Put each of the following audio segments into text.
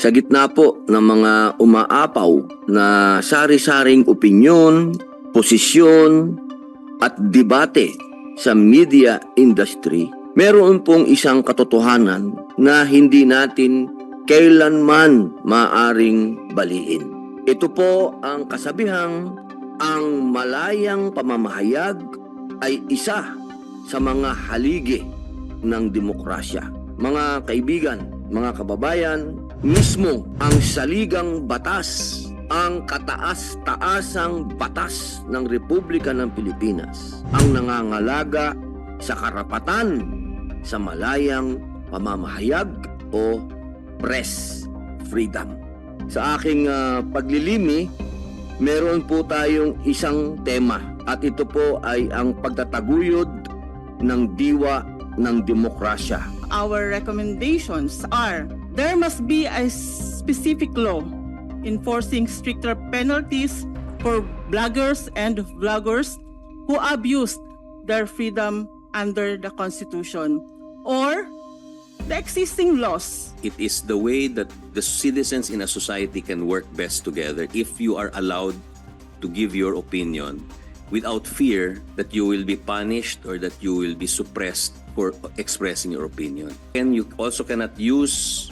Sa gitna po ng mga umaapaw na sari-saring opinyon, posisyon, at debate sa media industry, meron pong isang katotohanan na hindi natin kailanman maaring baliin. Ito po ang kasabihang ang malayang pamamahayag ay isa sa mga haligi ng demokrasya. Mga kaibigan, mga kababayan, mismo ang saligang batas, ang kataas-taasang batas ng Republika ng Pilipinas ang nangangalaga sa karapatan sa malayang pamamahayag o press freedom. Sa aking ah, paglilimi, meron po tayong isang tema at ito po ay ang pagtataguyod ng diwa ng demokrasya. our recommendations are there must be a specific law enforcing stricter penalties for bloggers and vloggers who abused their freedom under the Constitution or the existing laws It is the way that the citizens in a society can work best together if you are allowed to give your opinion without fear that you will be punished or that you will be suppressed for expressing your opinion. And you also cannot use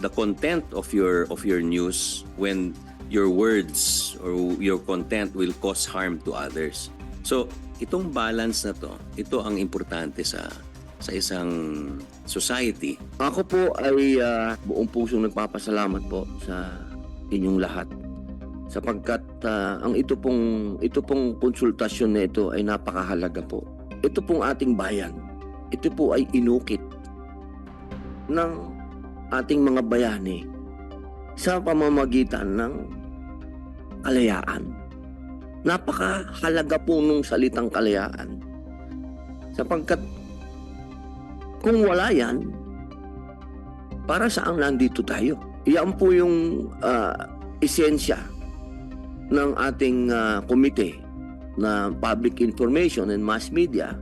the content of your of your news when your words or your content will cause harm to others. So, itong balance na to, ito ang importante sa sa isang society Ako po ay ah, buong pusong nagpapasalamat po sa inyong lahat sapagkat ah, ang ito pong ito pong konsultasyon na ito ay napakahalaga po. Ito pong ating bayan. Ito po ay inukit ng ating mga bayani sa pamamagitan ng kalayaan. Napakahalaga po nung salitang kalayaan. Sapagkat kung wala yan, para saan nandito tayo? Iyan po yung ah, esensya ng ating ah, komite na Public Information and Mass Media